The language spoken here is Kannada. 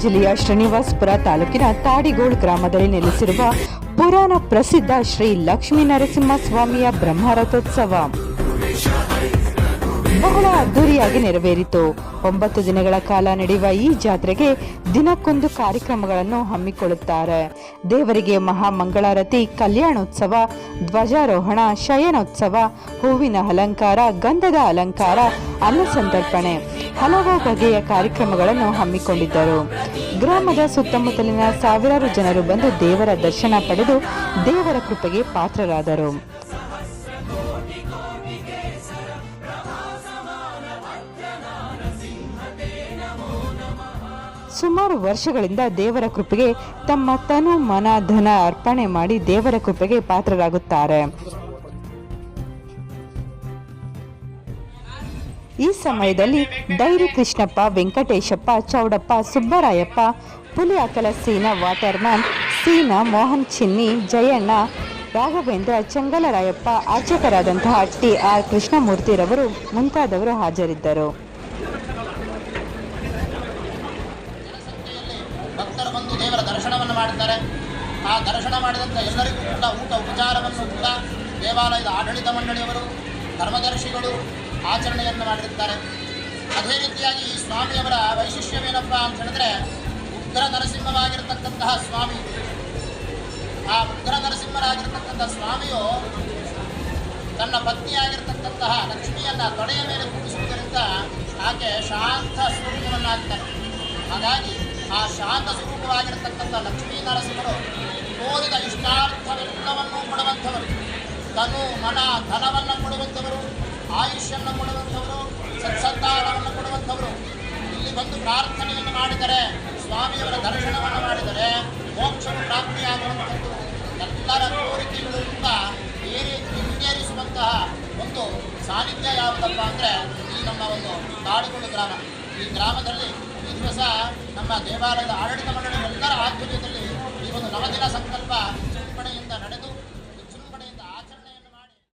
ಜಿಲ್ಲೆಯ ಶ್ರೀನಿವಾಸಪುರ ತಾಲೂಕಿನ ತಾಡಿಗೋಳ್ ಗ್ರಾಮದಲ್ಲಿ ನೆಲೆಸಿರುವ ಪುರಾಣ ಪ್ರಸಿದ್ಧ ಶ್ರೀ ಲಕ್ಷ್ಮೀ ನರಸಿಂಹಸ್ವಾಮಿಯ ಬ್ರಹ್ಮರಥೋತ್ಸವ. ಬಹಳ ಅದ್ದೂರಿಯಾಗಿ ನೆರವೇರಿತು. ಒಂಬತ್ತು ದಿನಗಳ ಕಾಲ ನಡೆಯುವ ಈ ಜಾತ್ರೆಗೆ ದಿನಕ್ಕೊಂದು ಕಾರ್ಯಕ್ರಮಗಳನ್ನು ಹಮ್ಮಿಕೊಳ್ಳುತ್ತಾರೆ. ದೇವರಿಗೆ ಮಹಾಮಂಗಳಾರತಿ, ಕಲ್ಯಾಣೋತ್ಸವ, ಧ್ವಜಾರೋಹಣ, ಶಯನೋತ್ಸವ, ಹೂವಿನ ಅಲಂಕಾರ, ಗಂಧದ ಅಲಂಕಾರ, ಅನ್ನಸಂತರ್ಪಣೆ. ಹಲವು ಬಗೆಯ ಕಾರ್ಯಕ್ರಮಗಳನ್ನು ಹಮ್ಮಿಕೊಂಡಿದ್ದರು. ಗ್ರಾಮದ ಸುತ್ತಮುತ್ತಲಿನ ಸಾವಿರಾರು ಜನರು ಬಂದು ದೇವರ ದರ್ಶನ ಪಡೆದು ದೇವರ ಕೃಪೆಗೆ ಪಾತ್ರರಾದರು. ಸುಮಾರು ವರ್ಷಗಳಿಂದ ದೇವರ ಕೃಪೆಗೆ ತಮ್ಮ ತನು ಮನ ಧನ ಅರ್ಪಣೆ ಮಾಡಿ ದೇವರ ಕೃಪೆಗೆ ಪಾತ್ರರಾಗುತ್ತಾರೆ. ಈ ಸಮಯದಲ್ಲಿ ಡೈರಿ ಕೃಷ್ಣಪ್ಪ, ವೆಂಕಟೇಶಪ್ಪ, ಚೌಡಪ್ಪ, ಸುಬ್ಬರಾಯಪ್ಪ ಪುಲಿ ಅಕಲ ಸೀನ ವಾಟರ್ಮ್ಯಾನ್, ಸೀನಾ, ಮೋಹನ್ ಚಿನ್ನಿ, ಜಯಣ್ಣ, ರಾಘವೇಂದ್ರ, ಚಂಗಲರಾಯಪ್ಪ ಅರ್ಚಕರಾದಂತಹ ಟಿ ಆರ್ ಕೃಷ್ಣಮೂರ್ತಿರವರು ಮುಂತಾದವರು ಹಾಜರಿದ್ದರು. ಭಕ್ತರು ಬಂದು ದೇವರ ದರ್ಶನವನ್ನು ಮಾಡುತ್ತಾರೆ. ಆ ದರ್ಶನ ಮಾಡಿದಂಥ ಎಲ್ಲರಿಗೂ ಕೂಡ ಊಟ ಉಪಚಾರವನ್ನು ಕೂಡ ದೇವಾಲಯದ ಆಡಳಿತ ಮಂಡಳಿಯವರು, ಧರ್ಮದರ್ಶಿಗಳು ಆಚರಣೆಯನ್ನು ಮಾಡಿರುತ್ತಾರೆ. ಅದೇ ರೀತಿಯಾಗಿ ಈ ಸ್ವಾಮಿಯವರ ವೈಶಿಷ್ಟ್ಯವೇನಪ್ಪ ಅಂತ ಹೇಳಿದ್ರೆ ಉಗ್ರ ನರಸಿಂಹವಾಗಿರತಕ್ಕಂತಹ ಸ್ವಾಮಿ. ಆ ಉಗ್ರ ನರಸಿಂಹರಾಗಿರ್ತಕ್ಕಂಥ ಸ್ವಾಮಿಯು ತನ್ನ ಪತ್ನಿಯಾಗಿರ್ತಕ್ಕಂತಹ ಲಕ್ಷ್ಮಿಯನ್ನ ತೊಡೆಯ ಮೇಲೆ ಕೂಡಿಸುವುದರಿಂದ ಆಕೆ ಶಾಂತ ಸ್ವರೂಪವನ್ನಾಗ್ತಾರೆ ಹಾಗಾಗಿ ಆ ಶಾಂತ ಸ್ವರೂಪವಾಗಿರತಕ್ಕಂಥ ಲಕ್ಷ್ಮೀ ನರಸಿಂಹರು ಕೋರಿದ ಇಷ್ಟಾರ್ಥವೆಲ್ಲವನ್ನೂ ಕೊಡುವಂಥವರು. ತನು, ಮನ, ಧನವನ್ನು ಕೊಡುವಂಥವರು. ಆಯುಷ್ಯನ್ನು ಕೊಡುವಂಥವರು, ಸತ್ಸಂತಾನವನ್ನು ಕೊಡುವಂಥವರು. ಇಲ್ಲಿ ಬಂದು ಪ್ರಾರ್ಥನೆಯನ್ನು ಮಾಡಿದರೆ, ಸ್ವಾಮಿಯವರ ದರ್ಶನವನ್ನು ಮಾಡಿದರೆ ಮೋಕ್ಷವು ಪ್ರಾಪ್ತಿಯಾಗುವಂಥದ್ದು ಎಲ್ಲರ ಕೋರಿಕೆಗಳಿಂದ ಏರಿ ಈಡೇರಿಸುವಂತಹ ಒಂದು ಸಾನ್ನಿಧ್ಯ ಯಾವುದಪ್ಪ ಅಂದರೆ ಈ ನಮ್ಮ ಒಂದು ಕಾಡುಗಳು ಗ್ರಾಮ. ಈ ಗ್ರಾಮದಲ್ಲಿ ಈ ದಿವಸ ನಮ್ಮ ದೇವಾಲಯದ ಆಡಳಿತ ಮಂಡಳಿ ಎಲ್ಲರ ಆಧ್ವರ್ಯದಲ್ಲಿ ಈ ಒಂದು ನವದಿನ ಸಂಕಲ್ಪ